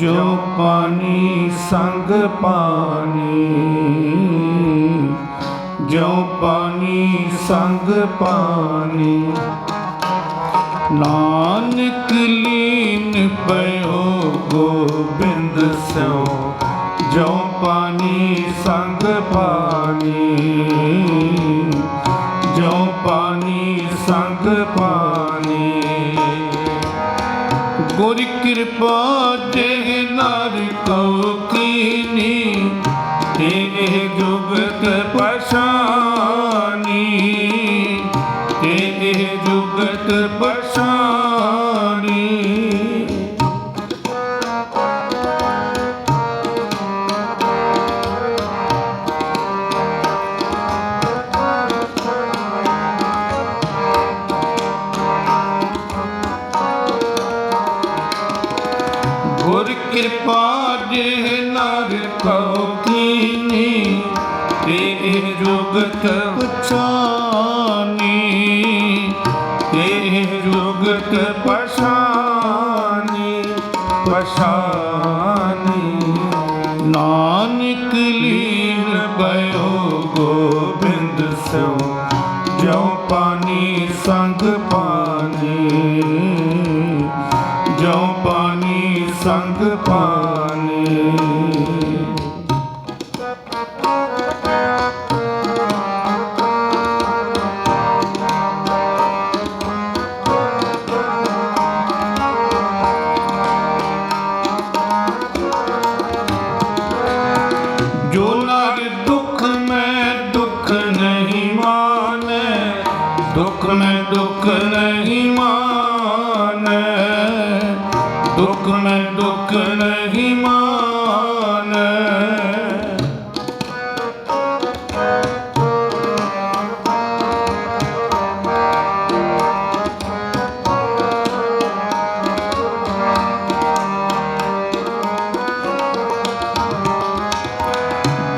ਜੋ ਪਾਣੀ ਸੰਗ ਪਾਣੀ, ਜੋ ਪਾਣੀ ਸੰਗ ਪਾਣੀ, ਨਾਨਕ ਲੀਨ ਪਇਓ ਗੋਬਿੰਦ ਸਿਓ, ਜੋ ਪਾਣੀ ਸੰਗ ਪਾਣੀ, ਜੋ ਪਾਣੀ ਸੰਗ ਪਾਣੀ। ਗੁਰ ਕਿਰਪਾ ਜੇ নারী ਕਿਰਪਾ ਜੇ ਨਰ ਕਉ ਕੀਨੀ, ਤੇ ਜੁਗਤ ਪਛਾਨੀ, ਤੇ ਜੁਗਤ ਪਛਾਨੀ ਪਛਾਨੀ। ਨਾਨਕ ਲੀਨ ਬਇਓ ਗੋਬਿੰਦ ਸਿਓ ਜੋ ਪਾਣੀ ਸੰਗ ਪਾਣੀ ਜੋ ਪਾਣੀ ਸੰਗ ਪਾਣੀ।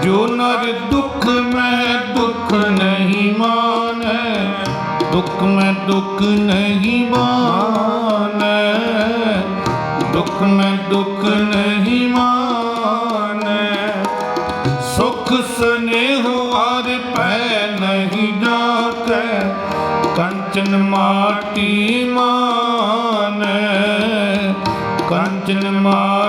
ਜੋ ਨਰ ਦੁਖ ਮੈਂ ਦੁਖ ਨਹੀਂ ਮਾਨੈ, ਦੁੱਖ ਮੈਂ ਦੁਖ ਨਹੀਂ ਮਾਨੈ, ਦੁਖ ਮੈਂ ਦੁਖ ਨਹੀਂ ਮਾਨੈ। ਸੁਖ ਸਨੇਹ ਹਰ ਪੈ ਨਹੀਂ ਜਾਤੈ, ਕੰਚਨ ਮਾਟੀ ਮਾਨੈ, ਕੰਚਨ ਮਾਟੀ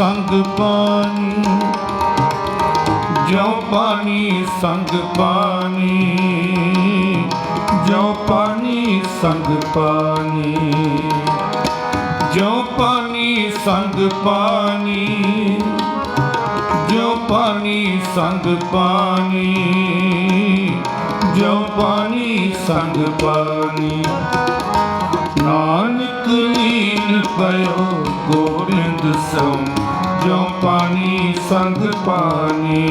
ਸੰਗ ਪਾਣੀ ਜੋ ਪਾਣੀ ਸੰਗ ਪਾਣੀ ਜੋ ਪਾਣੀ ਸੰਗ ਪਾਣੀ ਜੋ ਪਾਣੀ ਸੰਗ ਪਾਣੀ ਜੋ ਪਾਣੀ ਸੰਗ ਪਾਣੀ ਜੋ ਪਾਣੀ ਸੰਗ ਪਾਣੀ। ਨਾਨਕ ਲੀਨ ਪਇਓ, ਗੋਬਿੰਦ ਸੋ ਜੋ ਪਾਣੀ ਸੰਗ ਪਾਣੀ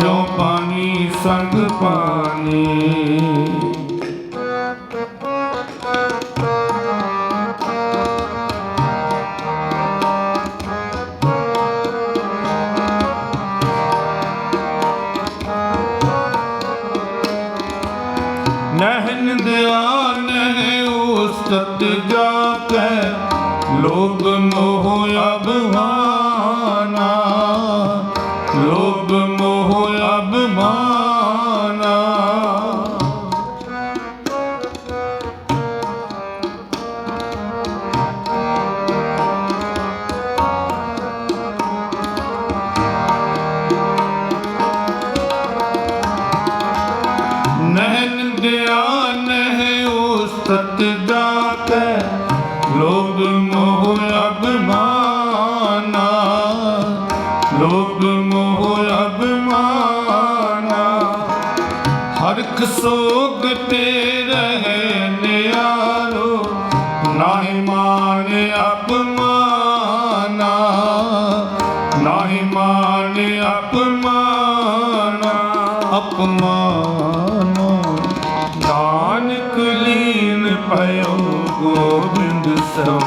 ਜੋ ਪਾਣੀ ਸੰਗ ਪਾਣੀ। ਲੋਭ ਮੋਹ ਅਭਮਾਨਾ ਲੋਭ ਮੋਹ ਅਭਮਾਨਾ। ਲੋਭ ਮੋਹ ਅਭਮਾਨਾ ਹਰਖ ਸੋਗ ਤੇ ਰਹੇ ਨਿਆਰੋ ਨਾਹਿ ਮਾਨ ਅਪਮਾਨਾ ਨਾਹਿ ਮਾਨ ਅਪਮਾਨਾ ਅਪਮਾਨ ਨਾ ਗੋਬਿੰਦ ਸੋ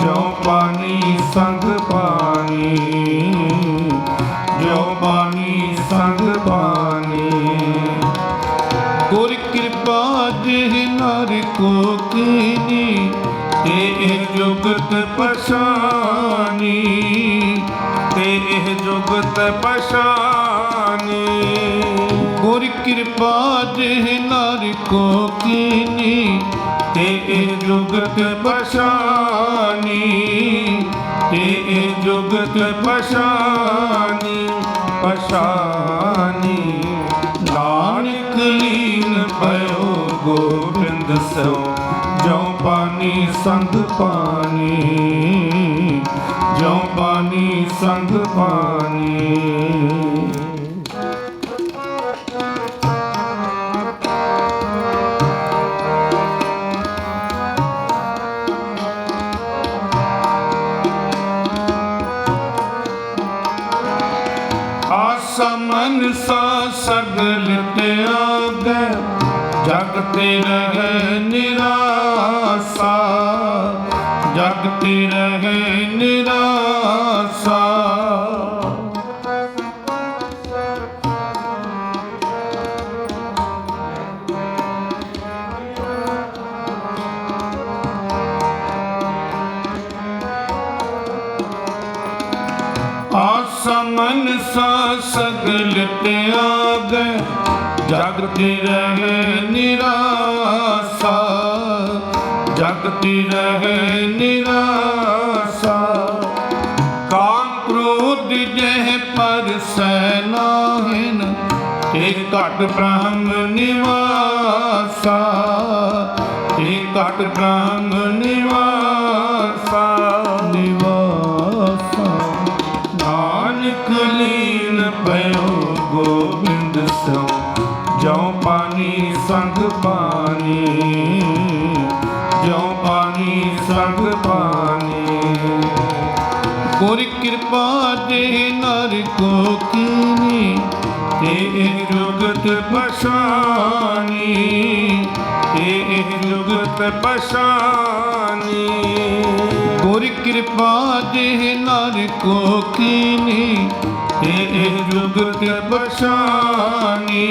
ਜੋ ਪਾਣੀ ਸੰਗ ਪਛਾਨੀ, ਤੇ ਇਹ ਜੁਗਤ ਪਛਾਨੀ। ਗੁਰ ਕਿਰਪਾ ਜਿਹ ਨਰ ਕੋ ਕੀਨੀ, ਤੇ ਇਹ ਜੁਗਤ ਪਛਾਨੀ, ਤੇ ਇਹ ਜੁਗਤ ਪਛਾਨੀ ਪਛਾਨੀ। ਨਾਨਕ ਲੀਨ ਭਇਓ ਗੋਬਿੰਦ ਸੋ ਜੋ ਪਾਣੀ ਸੰਗ ਪਾਣੀ ਜੋ ਪਾਣੀ ਸੰਗ ਪਾਣੀ ਆਸਾ ਸਾ ਸਗਲ ਤਿਆਗੈ ਜਗ ਤੇ ਰਹਿ ਨਿਰਾਸਾ ਜਗ ਤੇ ਰਹਿ ਆਸਾ ਮਨ ਸਾ ਸਗਲ ਤਿਆਗੈ ਜਗ ਤੇ ਰਹਿ ਨਿਰਾਸਾ। ਜਗ ਰਹਿ ਨਿਰਾਸਾ। ਕਾਮ ਕ੍ਰੋਧ ਜਹ ਪਰ ਸੈ ਨਾਹਿਨ ਤੇ ਘਟ ਬ੍ਰਹਮ ਨਿਵਾਸਾ। ਤੇ ਘਟ ਬ੍ਰਹਮ ਪਇਓ ਗੋਬਿੰਦ ਸੋ ਜੋ ਪਾਣੀ ਸੰਗ ਪਾਣੀ ਜੋ ਪਾਣੀ ਸੰਗ ਪਾਣੀ ਗੁਰ ਕਿਰਪਾ ਦੇ ਨਰ ਕੋ ਕੀਨੀ, ਤੇ ਇਹ ਪਛਾਨੀ, ਤੇ ਇਹ ਪਛਾਨੀ। ਗੁਰ ਕਿਰਪਾ ਦੇ ਨਰ ਕੋ ਕੀਨੀ ਇਹ ਜੁਗਤ ਪਛਾਨੀ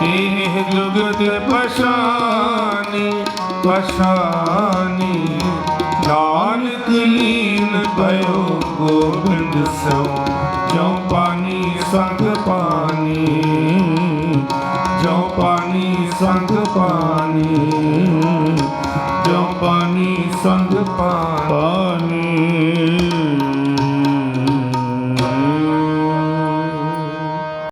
ਤੇ ਇਹ ਜੁਗਤ ਪਛਾਨੀ ਪਛਾਨੀ ਨਾਨਕ ਲੀਨ ਭਇਓ ਗੋਬਿੰਦ ਸੋ ਜੋ ਪਾਣੀ ਸੰਗ ਪਾਣੀ ਜੋ ਪਾਣੀ ਸੰਗ ਪਾਣੀ ਜੋ ਪਾਣੀ ਸੰਗ ਪਾਣੀ